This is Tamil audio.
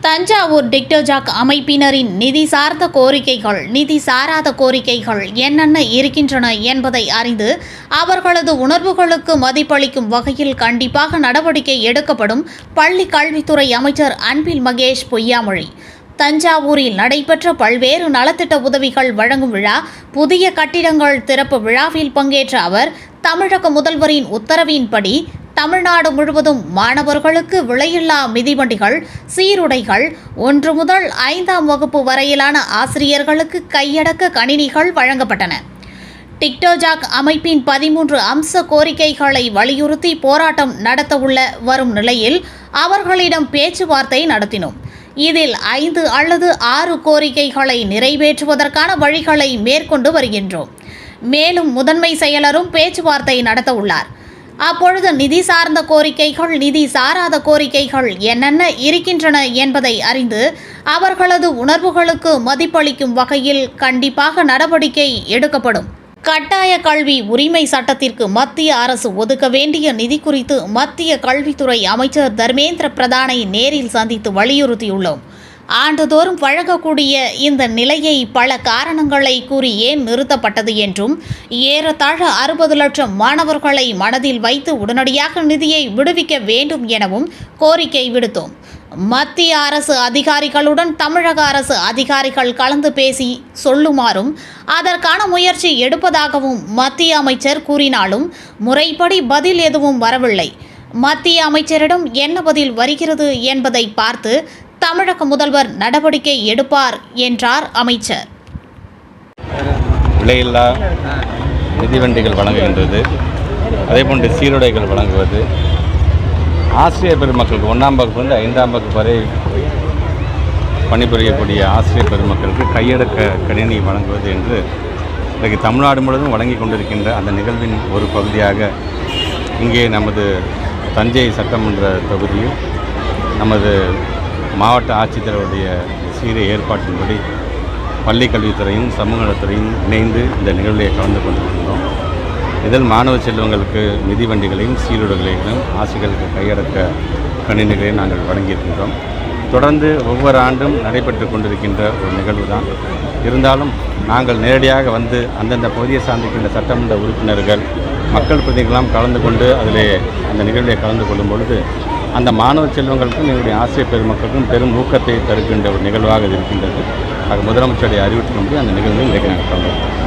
தஞ்சாவூர் டிக்டோஜாக் அமைப்பினரின் நிதி சார்ந்த கோரிக்கைகள் நிதி சாராத கோரிக்கைகள் என்னென்ன இருக்கின்றன என்பதை அறிந்து அவர்களது உணர்வுகளுக்கு மதிப்பளிக்கும் வகையில் கண்டிப்பாக நடவடிக்கை எடுக்கப்படும் பள்ளி கல்வித்துறை அமைச்சர் அன்பில் மகேஷ் பொய்யாமொழி. தஞ்சாவூரில் நடைபெற்ற பல்வேறு நலத்திட்ட உதவிகள் வழங்கும் விழா புதிய கட்டிடங்கள் திறப்பு விழாவில் பங்கேற்ற அவர் தமிழக முதல்வரின் உத்தரவின்படி தமிழ்நாடு முழுவதும் மாணவர்களுக்கு விலையில்லா மிதிவண்டிகள் சீருடைகள் ஒன்று முதல் ஐந்தாம் வகுப்பு வரையிலான ஆசிரியர்களுக்கு கையடக்க கணினிகள் வழங்கப்பட்டன. டிக்டோஜாக் அமைப்பின் பதிமூன்று அம்ச கோரிக்கைகளை வலியுறுத்தி போராட்டம் நடத்தவுள்ள வரும் நிலையில் அவர்களிடம் பேச்சுவார்த்தை நடத்தினோம். இதில் ஐந்து அல்லது ஆறு கோரிக்கைகளை நிறைவேற்றுவதற்கான வழிகளை மேற்கொண்டு வருகின்றோம். மேலும் முதன்மை செயலரும் பேச்சுவார்த்தை நடத்தவுள்ளார் அப்பொழுது நிதி சார்ந்த கோரிக்கைகள் நிதி சாராத கோரிக்கைகள் என்னென்ன இருக்கின்றன என்பதை அறிந்து அவர்களது உணர்வுகளுக்கு மதிப்பளிக்கும் வகையில் கண்டிப்பாக நடவடிக்கை எடுக்கப்படும். கட்டாய கல்வி உரிமை சட்டத்திற்கு மத்திய அரசு ஒதுக்க வேண்டிய நிதி குறித்து மத்திய கல்வித்துறை அமைச்சர் தர்மேந்திர பிரதானை நேரில் சந்தித்து வலியுறுத்தியுள்ளோம். ஆண்டுதோறும் வழங்கக்கூடிய இந்த நிலையை பல காரணங்களை கூறி ஏன் நிறுத்தப்பட்டது என்றும் ஏறத்தாழ அறுபது லட்சம் மாணவர்களை மனதில் வைத்து உடனடியாக நிதியை விடுவிக்க வேண்டும் எனவும் கோரிக்கை விடுத்தோம். மத்திய அரசு அதிகாரிகளுடன் தமிழக அரசு அதிகாரிகள் கலந்து பேசி சொல்லுமாறும் அதற்கான முயற்சி எடுப்பதாகவும் மத்திய அமைச்சர் கூறினாலும் முறைப்படி பதில் எதுவும் வரவில்லை. மத்திய அமைச்சரிடம் என்ன பதில் வருகிறது என்பதை பார்த்து தமிழக முதல்வர் நடவடிக்கை எடுப்பார் என்றார் அமைச்சர். விலையில்லா மிதிவண்டிகள் வழங்குகின்றது. அதேபோன்று சீருடைகள் வழங்குவது. ஆசிரியர் பெருமக்களுக்கு ஒன்றாம் வகுப்புலேருந்து ஐந்தாம் வகுப்பு வரை பணிபுரியக்கூடிய ஆசிரியர் பெருமக்களுக்கு கையடக்க கணினி வழங்குவது என்று இன்றைக்கு தமிழ்நாடு முழுவதும் வழங்கி கொண்டிருக்கின்ற அந்த நிகழ்வின் ஒரு பகுதியாக இங்கே நமது தஞ்சை சட்டமன்ற தொகுதியில் நமது மாவட்ட ஆட்சித்தலைவருடைய சீரிய ஏற்பாட்டின்படி பள்ளி கல்வித்துறையும் சமூக நலத்துறையும் இணைந்து இந்த நிகழ்வில் கலந்து கொண்டிருக்கின்றோம். இதில் மாணவ செல்வங்களுக்கு மிதிவண்டிகளையும் சீருடைகளையும் ஆசிரியர்களுக்கு கையடக்க கணினிகளையும் நாங்கள் வழங்கியிருக்கின்றோம். தொடர்ந்து ஒவ்வொரு ஆண்டும் நடைபெற்று கொண்டிருக்கின்ற ஒரு நிகழ்வு தான் இருந்தாலும் நாங்கள் நேரடியாக வந்து அந்தந்த பகுதியை சார்ந்திருக்கின்ற சட்டமன்ற உறுப்பினர்கள் மக்கள் பிரதிநிதிகளாம் கலந்து கொண்டு அதிலே அந்த நிகழ்வில் கலந்து கொள்ளும் பொழுது அந்த மாணவ செல்வங்களுக்கும் எங்களுடைய ஆசிரியர் பெருமக்களுக்கும் பெரும் ஊக்கத்தை தருகின்ற ஒரு நிகழ்வாக இருக்கின்றது. ஆக முதலமைச்சருடைய அறிவிப்பின்படி அந்த நிகழ்வில் இன்றைக்கு நாங்கள் கலந்து